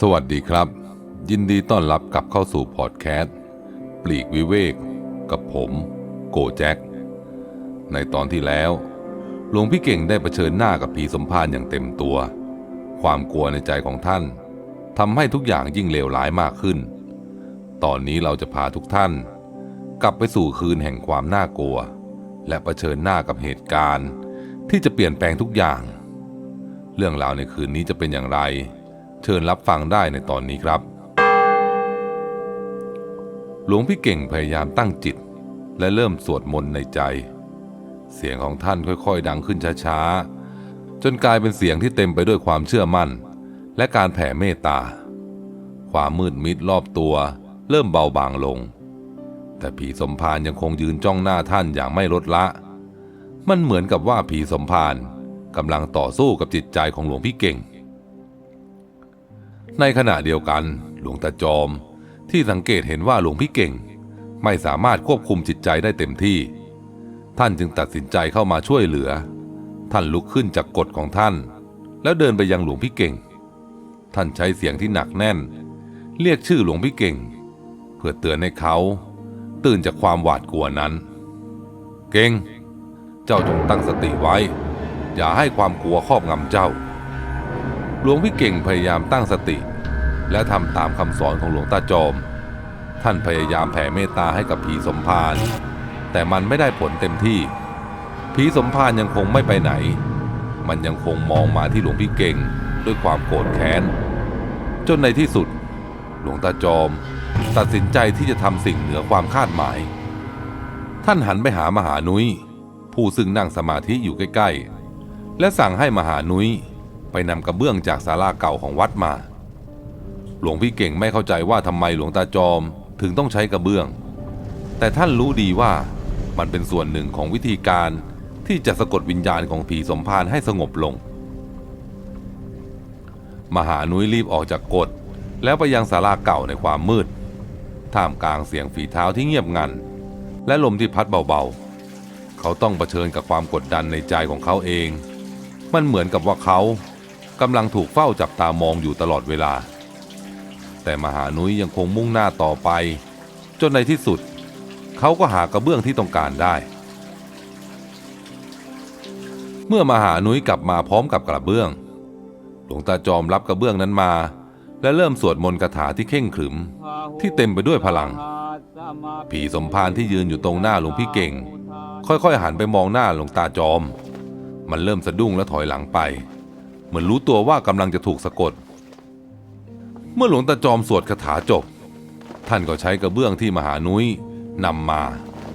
สวัสดีครับ ยินดีต้อนรับกลับเข้าสู่พอดแคสต์ปลีกวิเวก กับผม โกแจ็ค ในตอนที่แล้วหลวงพี่เก่งได้เผชิญหน้ากับผีสมภารอย่างเต็มตัว ความกลัวในใจของท่านทำให้ทุกอย่างยิ่งเลวร้ายมากขึ้น ตอนนี้เราจะพาทุกท่าน กลับไปสู่คืนแห่งความน่ากลัว และเผชิญหน้ากับเหตุการณ์ ที่จะเปลี่ยนแปลงทุกอย่าง เรื่องราวในคืนนี้จะเป็นอย่างไร เชิญรับฟังได้ในตอนนี้ครับ หลวงพี่เก่งพยายามตั้งจิต และเริ่มสวดมนต์ในใจ เสียงของท่านค่อยๆ ดังขึ้นช้าๆ จนกลายเป็นเสียงที่เต็มไปด้วยความเชื่อมั่น และการแผ่เมตตา ความมืดมิดรอบตัว เริ่มเบาบางลง แต่ผีสมภารยังคงยืนจ้องหน้าท่านอย่างไม่ลดละ มันเหมือนกับว่าผีสมภารกำลังต่อสู้กับจิตใจของหลวงพี่เก่ง ในขณะเดียวกัน หลวงตาจอม ที่สังเกตเห็นว่าหลวงพี่เก่ง ไม่สามารถควบคุมจิตใจได้เต็มที่ ท่านจึงตัดสินใจเข้ามาช่วยเหลือ ท่านลุกขึ้นจากกฎของท่าน แล้วเดินไปยังหลวงพี่เก่ง ท่านใช้เสียงที่หนักแน่น เรียกชื่อหลวงพี่เก่ง เพื่อเตือนให้เขา ตื่นจากความหวาดกลัวนั้น เก่ง เจ้าจงตั้งสติไว้ อย่าให้ความกลัวครอบงำเจ้า หลวงพี่เก่งพยายามตั้งสติ และทำตามคำสอนของหลวงตาจอม ท่านพยายามแผ่เมตตาให้กับผีสมภารแต่มันไม่ได้ผลเต็มที่ ผีสมภารยังคงไม่ไปไหน มันยังคงมองมาที่หลวงพี่เก่งด้วยความโกรธแค้น จนในที่สุด หลวงตาจอม ตัดสินใจที่จะทำสิ่งเหนือความคาดหมาย ท่านหันไปหามหานุย้ยผู้ซึ่งนั่งสมาธิอยู่ใกล้ ๆ และสั่งให้มหานุย้ย ไปนำกระเบื้องจากศาลาเก่าของวัดมา หลวงพี่เก่งไม่เข้าใจว่าทำไมหลวงตาจอมถึงต้องใช้กระเบื้อง แต่ท่านรู้ดีว่ามันเป็นส่วนหนึ่งของวิธีการที่จะสะกดวิญญาณของผีสมภารให้สงบลง มหานุ้ยรีบออกจากกฎแล้วไปยังศาลาเก่าในความมืด ท่ามกลางเสียงฝีเท้าที่เงียบงัน และลมที่พัดเบาๆ เขาต้องเผชิญกับความกดดันในใจของเขาเอง มันเหมือนกับว่าเขา กำลังถูกเฝ้าจับตามองอยู่ตลอดเวลา แต่มหานุ้ยยังคงมุ่งหน้าต่อไป จนในที่สุด เขาก็หากระเบื้องที่ต้องการได้ เมื่อมหานุ้ยกลับมาพร้อมกับกระเบื้อง หลวงตาจอมรับกระเบื้องนั้นมา และเริ่มสวดมนต์คาถาที่เข่งขรึม ที่เต็มไปด้วยพลัง ผีสมภารที่ยืนอยู่ตรงหน้าหลวงพี่เก่ง ค่อยๆหันไปมองหน้าหลวงตาจอม มันเริ่มสะดุ้งและถอยหลังไป มือนรู้ตัวว่ากำลังจะถูกสะกด เมื่อหลวงตาจอมสวดคาถาจบ ท่านก็ใช้กระเบื้องที่มหานุ้ยนำมา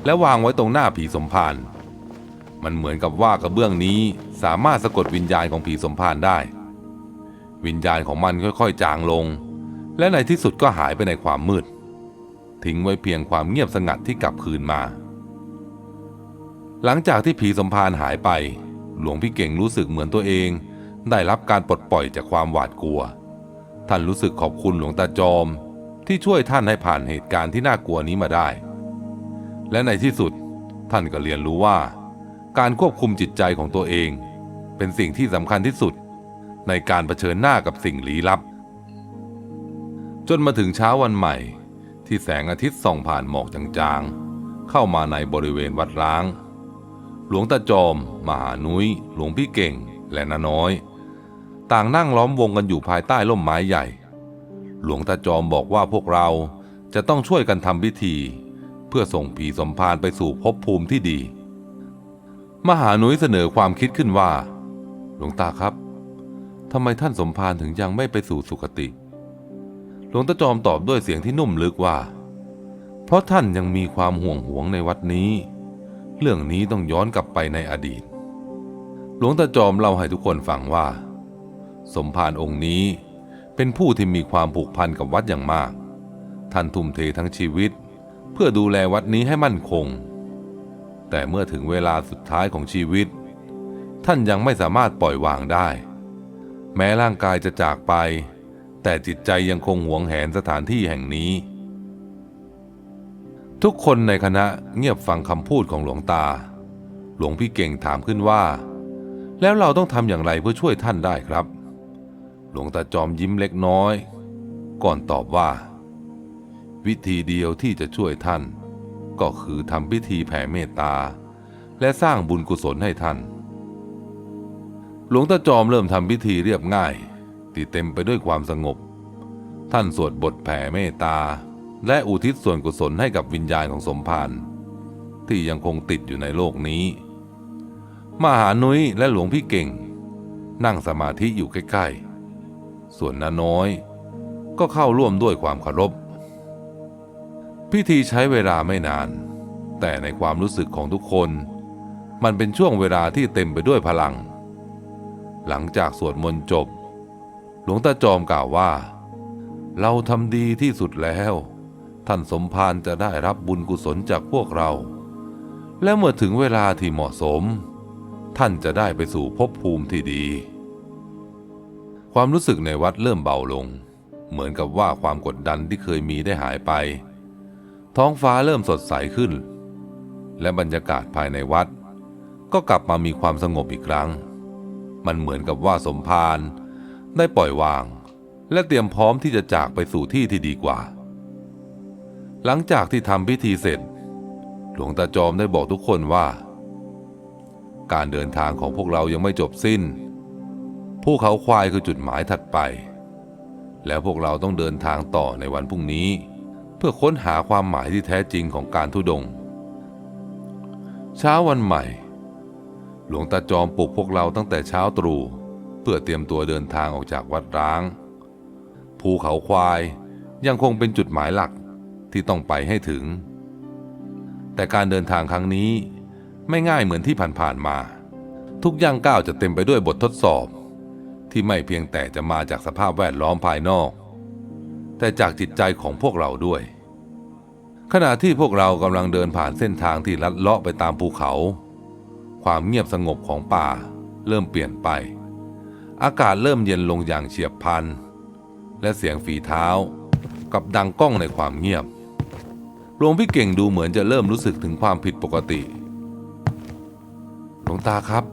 และวางไว้ตรงหน้าผีสมภารมันเหมือนกับว่ากระเบื้องนี้สามารถสะกดวิญญาณของผีสมภารได้ วิญญาณของมันค่อยๆ จางลง และในที่สุดก็หายไปในความมืด ทิ้งไว้เพียงความเงียบสงัดที่กลับคืนมา หลังจากที่ผีสมภารหายไป หลวงพี่เก่งรู้สึกเหมือนตัวเอง ได้รับการปลดปล่อยจากความหวาดกลัว ท่านรู้สึกขอบคุณหลวงตาจอม ที่ช่วยท่านให้ผ่านเหตุการณ์ที่น่ากลัวนี้มาได้ และในที่สุดท่านก็เรียนรู้ว่า การควบคุมจิตใจของตัวเอง เป็นสิ่งที่สำคัญที่สุด ในการเผชิญหน้ากับสิ่งลี้ลับ จนมาถึงเช้าวันใหม่ ที่แสงอาทิตย์ส่องผ่านหมอกจางๆ เข้ามาในบริเวณวัดร้าง หลวงตาจอม มหานุย้ย หลวงพี่เก่งและนาน้อย ต่างนั่งล้อมวงกันอยู่ภายใต้ร่มไม้ใหญ่ หลวงตาจอมบอกว่าพวกเราจะต้องช่วยกันทำพิธี เพื่อส่งผีสมภารไปสู่ภพภูมิที่ดี มหาหนุยเสนอความคิดขึ้นว่า หลวงตาครับทำไมท่านสมภารถึงยังไม่ไปสู่สุคติ หลวงตาจอมตอบด้วยเสียงที่นุ่มลึกว่า เพราะท่านยังมีความห่วงหวงในวัดนี้ เรื่องนี้ต้องย้อนกลับไปในอดีต หลวงตาจอมเล่าให้ทุกคนฟังว่า สมภารองค์นี้เป็นผู้ที่มีความผูกพันกับวัดอย่างมาก ท่านทุ่มเททั้งชีวิต เพื่อดูแลวัดนี้ให้มั่นคง แต่เมื่อถึงเวลาสุดท้ายของชีวิต ท่านยังไม่สามารถปล่อยวางได้ แม้ร่างกายจะจากไป แต่จิตใจยังคงหวงแหนสถานที่แห่งนี้ ทุกคนในคณะเงียบฟังคำพูดของหลวงตา หลวงพี่เก่งถามขึ้นว่า แล้วเราต้องทำอย่างไรเพื่อช่วยท่านได้ครับ หลวงตาจอมยิ้มเล็กน้อย ก่อนตอบว่า วิธีเดียวที่จะช่วยท่าน ก็คือทำพิธีแผ่เมตตา และสร้างบุญกุศลให้ท่าน หลวงตาจอมเริ่มทำพิธีเรียบง่ายที่เต็มไปด้วยความสงบ ท่านสวดบทแผ่เมตตา และอุทิศส่วนกุศลให้กับวิญญาณของสมภารที่ยังคงติดอยู่ในโลกนี้มหานุ้ยและหลวงพี่เก่ง นั่งสมาธิอยู่ใกล้ๆ ส่วนน้าน้อย ก็เข้าร่วมด้วยความเคารพ พิธีใช้เวลาไม่นาน แต่ในความรู้สึกของทุกคน มันเป็นช่วงเวลาที่เต็มไปด้วยพลัง หลังจากสวดมนต์จบ หลวงตาจอมกล่าวว่า เราทำดีที่สุดแล้ว ท่านสมภารจะได้รับบุญกุศลจากพวกเรา และเมื่อถึงเวลาที่เหมาะสม ท่านจะได้ไปสู่ภพภูมิที่ดี ความรู้สึกในวัดเริ่มเบาลง เหมือนกับว่าความกดดันที่เคยมีได้หายไป ท้องฟ้าเริ่มสดใสขึ้น และบรรยากาศภายในวัด ก็กลับมามีความสงบอีกครั้ง มันเหมือนกับว่าสมภารได้ปล่อยวาง และเตรียมพร้อมที่จะจากไปสู่ที่ที่ดีกว่า หลังจากที่ทำพิธีเสร็จ หลวงตาจอมได้บอกทุกคนว่า การเดินทางของพวกเรายังไม่จบสิ้น ภูเขาควายคือจุดหมายถัดไป แล้วพวกเราต้องเดินทางต่อในวันพรุ่งนี้ เพื่อค้นหาความหมายที่แท้จริงของการทุดง เช้าวันใหม่ หลวงตาจอมปลุกพวกเราตั้งแต่เช้าตรู่เพื่อเตรียมตัวเดินทางออกจากวัดร้าง ภูเขาควายยังคงเป็นจุดหมายหลักที่ต้องไปให้ถึง แต่การเดินทางครั้งนี้ไม่ง่ายเหมือนที่ผ่านๆมา ทุกย่างก้าวจะเต็มไปด้วยบททดสอบ ที่ไม่เพียงแต่จะมาจากสภาพแวดล้อมภายนอก แต่จากจิตใจของพวกเราด้วย ขณะที่พวกเรากำลังเดินผ่านเส้นทางที่ลัดเลาะไปตามภูเขา ความเงียบสงบของป่าเริ่มเปลี่ยนไป อากาศเริ่มเย็นลงอย่างเฉียบพลัน และเสียงฝีเท้ากับดังก้องในความเงียบหลวงพี่เก่งดูเหมือนจะเริ่มรู้สึกถึงความผิดปกติ หลวงตาครับ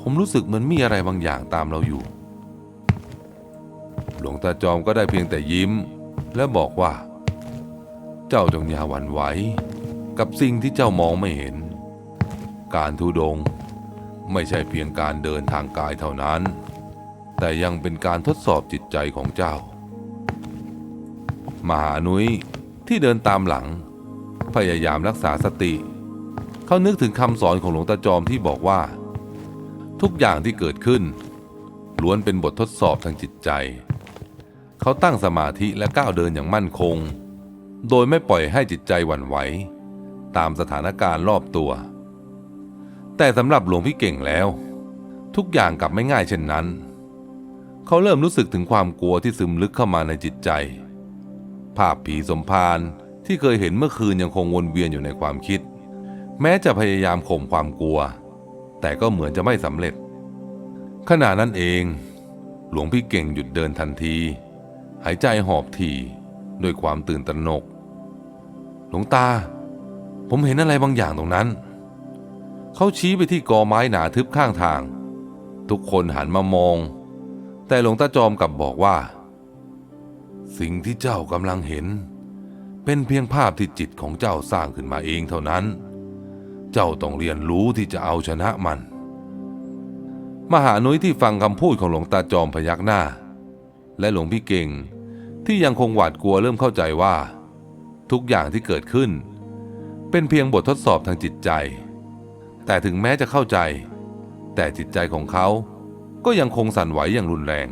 ผมรู้สึกเหมือนมีอะไรบางอย่างตามเราอยู่ หลวงตาจอมก็ได้เพียงแต่ยิ้ม และบอกว่า เจ้าจงอย่าหวั่นไหวกับสิ่งที่เจ้ามองไม่เห็น การทุดงไม่ใช่เพียงการเดินทางกายเท่านั้น แต่ยังเป็นการทดสอบจิตใจของเจ้า มหานุ้ยที่เดินตามหลัง พยายามรักษาสติ เขานึกถึงคำสอนของหลวงตาจอมที่บอกว่า ทุกอย่างที่เกิดขึ้น ล้วนเป็นบททดสอบทางจิตใจ เขาตั้งสมาธิและก้าวเดินอย่างมั่นคง โดยไม่ปล่อยให้จิตใจหวั่นไหว ตามสถานการณ์รอบตัว แต่สำหรับหลวงพี่เก่งแล้ว ทุกอย่างกลับไม่ง่ายเช่นนั้น เขาเริ่มรู้สึกถึงความกลัวที่ซึมลึกเข้ามาในจิตใจ ภาพผีสมภารที่เคยเห็นเมื่อคืนยังคงวนเวียนอยู่ในความคิด แม้จะพยายามข่มความกลัว แต่ก็เหมือนจะไม่สำเร็จ ขณะนั้นเอง หลวงพี่เก่งหยุดเดินทันที หายใจหอบถี่ด้วยความตื่นตระหนก หลวงตา ผมเห็นอะไรบางอย่างตรงนั้น เขาชี้ไปที่กอไม้หนาทึบข้างทาง ทุกคนหันมามอง แต่หลวงตาจอมกลับบอกว่า สิ่งที่เจ้ากำลังเห็น เป็นเพียงภาพที่จิตของเจ้าสร้างขึ้นมาเองเท่านั้น เจ้าต้องเรียนรู้ที่จะเอาชนะมัน มหานุ้ยที่ฟังคำพูดของหลวงตาจอมพยักหน้า และหลวงพี่เก่งที่ยังคงหวาดกลัวเริ่มเข้าใจว่า ทุกอย่างที่เกิดขึ้น เป็นเพียงบททดสอบทางจิตใจ แต่ถึงแม้จะเข้าใจ แต่จิตใจของเขาก็ยังคงสั่นไหวอย่างรุนแรง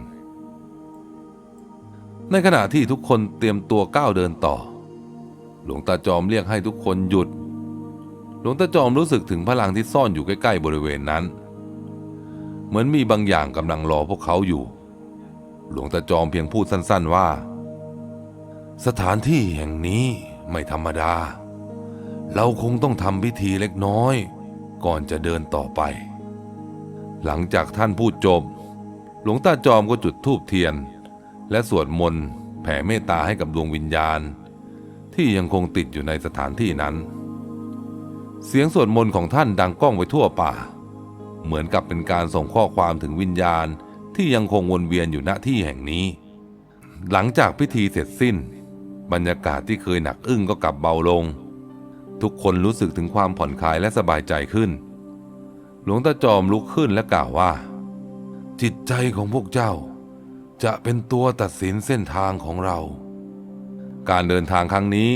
ในขณะที่ทุกคนเตรียมตัวก้าวเดินต่อ หลวงตาจอมเรียกให้ทุกคนหยุด หลวงตาจอมรู้สึกถึงพลังที่ซ่อนอยู่ใกล้ ๆ บริเวณนั้น เหมือนมีบางอย่างกำลังรอพวกเขาอยู่ หลวงตาจอมเพียงพูดสั้น ๆว่า สถานที่แห่งนี้ไม่ธรรมดา เราคงต้องทำพิธีเล็กน้อย ก่อนจะเดินต่อไป หลังจากท่านพูดจบ หลวงตาจอมก็จุดธูปเทียน และสวดมนต์แผ่เมตตาให้กับดวงวิญญาณ ที่ยังคงติดอยู่ในสถานที่นั้น เสียงสวดมนต์ของท่านดังก้องไปทั่วป่า เหมือนกับเป็นการส่งข้อความถึงวิญญาณที่ยังคงวนเวียนอยู่ณที่แห่งนี้ หลังจากพิธีเสร็จสิ้น บรรยากาศที่เคยหนักอึ้งก็กลับเบาลง ทุกคนรู้สึกถึงความผ่อนคลายและสบายใจขึ้น หลวงตาจอมลุกขึ้นและกล่าวว่า จิตใจของพวกเจ้า จะเป็นตัวตัดสินเส้นทางของเรา การเดินทางครั้งนี้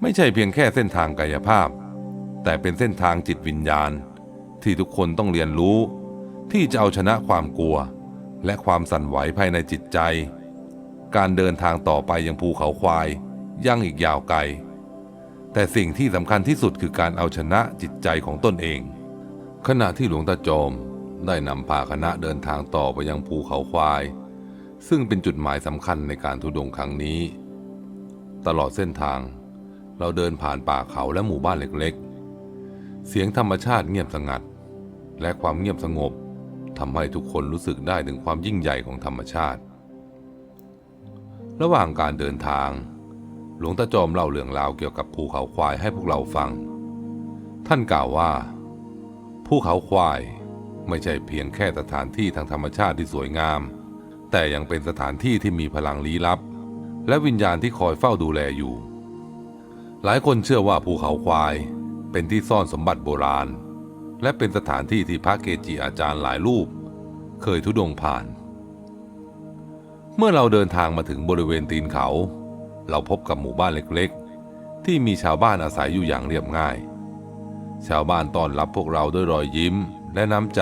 ไม่ใช่เพียงแค่เส้นทางกายภาพ แต่เป็นเส้นทางจิตวิญญาณ ที่ทุกคนต้องเรียนรู้ ที่จะเอาชนะความกลัว และความสั่นไหวภายในจิตใจ การเดินทางต่อไปยังภูเขาควายยังอีกยาวไกล แต่สิ่งที่สำคัญที่สุดคือการเอาชนะจิตใจของตนเอง ขณะที่หลวงตาจอมได้นำพาคณะเดินทางต่อไปยังภูเขาควาย ซึ่งเป็นจุดหมายสำคัญในการทุดงครั้งนี้ ตลอดเส้นทาง เราเดินผ่านป่าเขาและหมู่บ้านเล็กๆ เสียงธรรมชาติเงียบสงัด และความเงียบสงบทำให้ทุกคนรู้สึกได้ถึงความยิ่งใหญ่ของธรรมชาติ ระหว่างการเดินทาง หลวงตาจอมเล่าเรื่องราวเกี่ยวกับภูเขาควายให้พวกเราฟัง ท่านกล่าวว่า ภูเขาควายไม่ใช่เพียงแค่สถานที่ทางธรรมชาติที่สวยงาม แต่ยังเป็นสถานที่ที่มีพลังลี้ลับ และวิญญาณที่คอยเฝ้าดูแลอยู่ หลายคนเชื่อว่าภูเขาควาย เป็นที่ซ่อนสมบัติโบราณ และเป็นสถานที่ที่พระเกจิอาจารย์หลายรูป เคยทุดงผ่าน เมื่อเราเดินทางมาถึงบริเวณตีนเขา เราพบกับหมู่บ้านเล็กๆ ที่มีชาวบ้านอาศัยอยู่อย่างเรียบง่าย ชาวบ้านต้อนรับพวกเราด้วยรอยยิ้มและน้ำใจ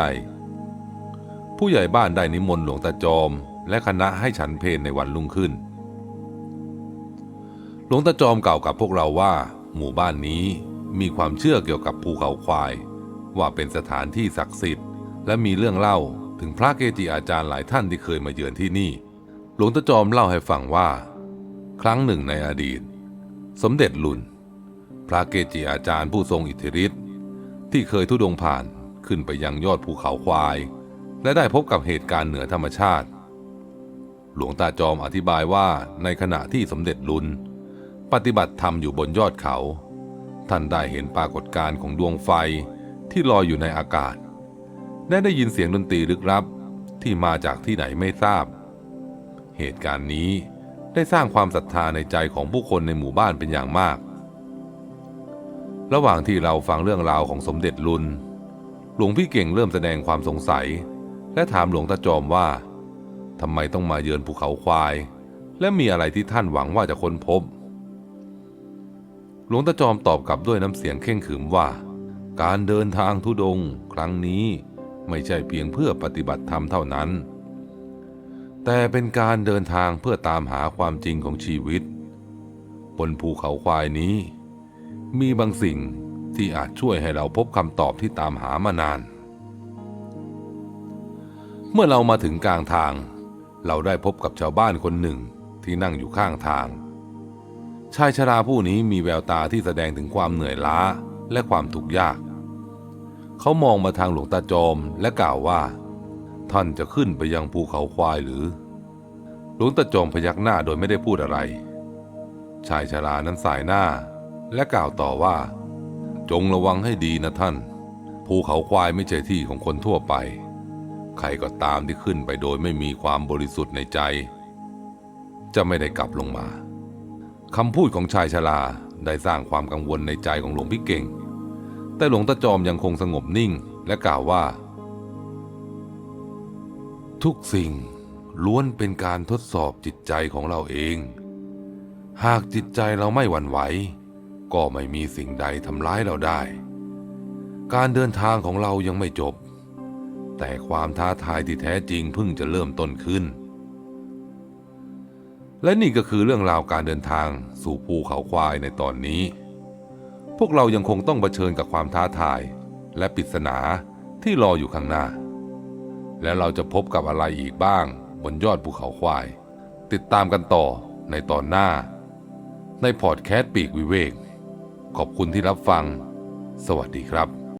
ผู้ใหญ่บ้านได้นิมนต์หลวงตาจอม และคณะให้ฉันเพลในวันรุ่งขึ้นหลวงตาจอมกล่าวกับพวกเราว่า หมู่บ้านนี้ มีความเชื่อเกี่ยวกับภูเขาควาย ว่าเป็นสถานที่ศักดิ์สิทธิ์ และมีเรื่องเล่าถึงพระเกจิอาจารย์หลายท่านที่เคยมาเยือนที่นี่ หลวงตาจอมเล่าให้ฟังว่า ครั้งหนึ่งในอดีต สมเด็จลุน พระเกจิอาจารย์ผู้ทรงอิทธิฤทธิ์ที่เคยทุดงผ่านขึ้นไปยังยอดภูเขาควาย และได้พบกับเหตุการณ์เหนือธรรมชาติ หลวงตาจอมอธิบายว่าในขณะที่สมเด็จลุน ปฏิบัติธรรมอยู่บนยอดเขา ท่านได้เห็นปรากฏการณ์ของดวงไฟที่ลอยอยู่ในอากาศ และได้ยินเสียงดนตรีลึกลับที่มาจากที่ไหนไม่ทราบ เหตุการณ์นี้ได้สร้างความศรัทธาในใจของผู้คนในหมู่บ้านเป็นอย่างมาก ระหว่างที่เราฟังเรื่องราวของสมเด็จลุน หลวงพี่เก่งเริ่มแสดงความสงสัย และถามหลวงตาจอมว่าทำไมต้องมาเยือนภูเขาควาย และมีอะไรที่ท่านหวังว่าจะค้นพบ หลวงตาจอมตอบกลับด้วยน้ำเสียงเข่งขรึมว่า การเดินทางทุดงครั้งนี้ไม่ใช่เพียงเพื่อปฏิบัติธรรมเท่านั้น แต่เป็นการเดินทางเพื่อตามหาความจริงของชีวิต บนภูเขาควายนี้ มีบางสิ่งที่อาจช่วยให้เราพบคำตอบที่ตามหามานาน เมื่อเรามาถึงกลางทาง เราได้พบกับชาวบ้านคนหนึ่งที่นั่งอยู่ข้างทาง ชายชราผู้นี้มีแววตาที่แสดงถึงความเหนื่อยล้าและความทุกข์ยาก เขามองมาทางหลวงตาจอมและกล่าวว่า ท่านจะขึ้นไปยังภูเขาควายหรือ หลวงตาจอมพยักหน้าโดยไม่ได้พูดอะไร ชายชรานั้นสายหน้า และกล่าวต่อว่า จงระวังให้ดีนะท่าน ภูเขาควายไม่ใช่ที่ของคนทั่วไป ใครก็ตามที่ขึ้นไปโดยไม่มีความบริสุทธิ์ในใจ จะไม่ได้กลับลงมา คำพูดของชายชราได้สร้างความกังวลในใจของหลวงพี่เก่ง แต่หลวงตาจอมยังคงสงบนิ่งและกล่าวว่า ทุกสิ่งล้วนเป็นการทดสอบจิตใจของเราเอง หากจิตใจเราไม่หวั่นไหว ก็ไม่มีสิ่งใดทำร้ายเราได้ การเดินทางของเรายังไม่จบ แต่ความท้าทายที่แท้จริงเพิ่งจะเริ่มต้นขึ้น และนี่ก็คือเรื่องราวการเดินทางสู่ภูเขาควายในตอนนี้ พวกเรายังคงต้องเผชิญกับความท้าทาย และปริศนาที่รออยู่ข้างหน้า และเราจะพบกับอะไรอีกบ้าง บนยอดภูเขาควาย ติดตามกันต่อในตอนหน้า ในพอดแคสต์ปีกวิเวก ขอบคุณที่รับฟัง สวัสดีครับ